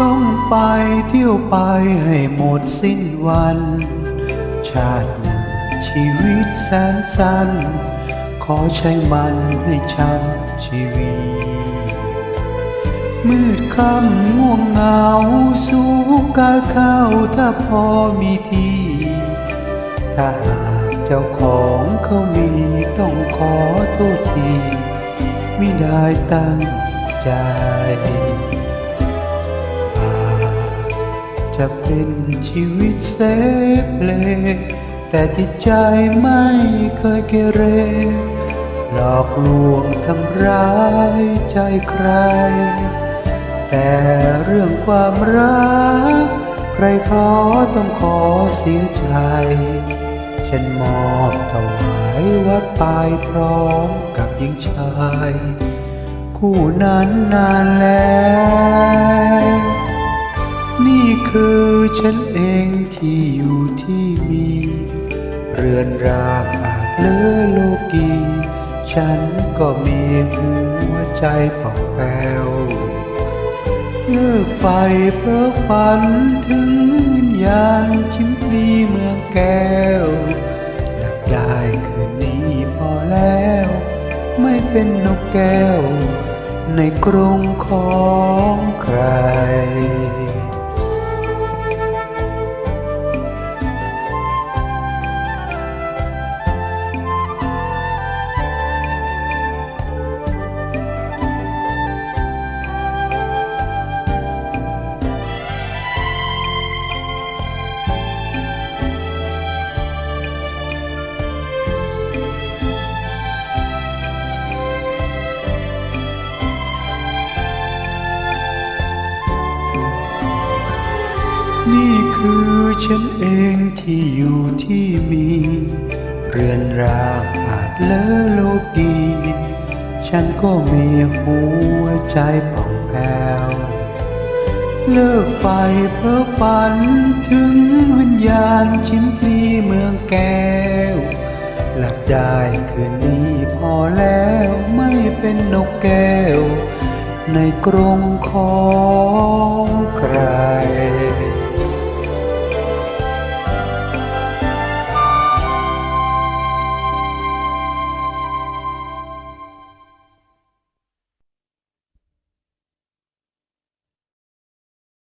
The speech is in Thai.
ต้องไปเที่ยวไปให้หมดสิ้นวัน ชาติหนึ่งชีวิตแสนสั้น ขอใช้มันให้ช้ำชีวิต มืดค่ำง่วงเหงาสู้กาเข้าถ้าพอมีทีถ้าหากเจ้าของเขามีต้องขอโทษที ไม่ได้ตั้งใจ จะเป็นชีวิตเสเพลแต่จิตใจไม่เคยเกเร หลอกลวงทำร้ายใจใคร แต่เรื่องความรัก ใครขอต้องขอเสียใจ ฉันมอบถวายวัดปลายพร้อมกับหญิงชาย คู่นั้นนานแล้ว คือฉันเองที่อยู่ที่มี เรือนราอาจเลือโลกีฉันก็มีหัวใจผ่องแผ้วเลิกไฟเพ้อฝันถึงวิญญาณชิมพลีเมืองแก้วหลับได้คืนนี้พอแล้ว ไม่เป็นนกแก้ว ในกรงของใคร นี่คือฉันเองที่อยู่ที่มี เรือนราอาจเลอโลกี ฉันก็มีหัวใจผ่องแผ้วเลิกไฟเพ้อฝันถึงวิญญาณชิมพลีเมืองแก้ว หลับได้คืนนี้พอแล้วไม่เป็นนกแก้ว ในกรงของ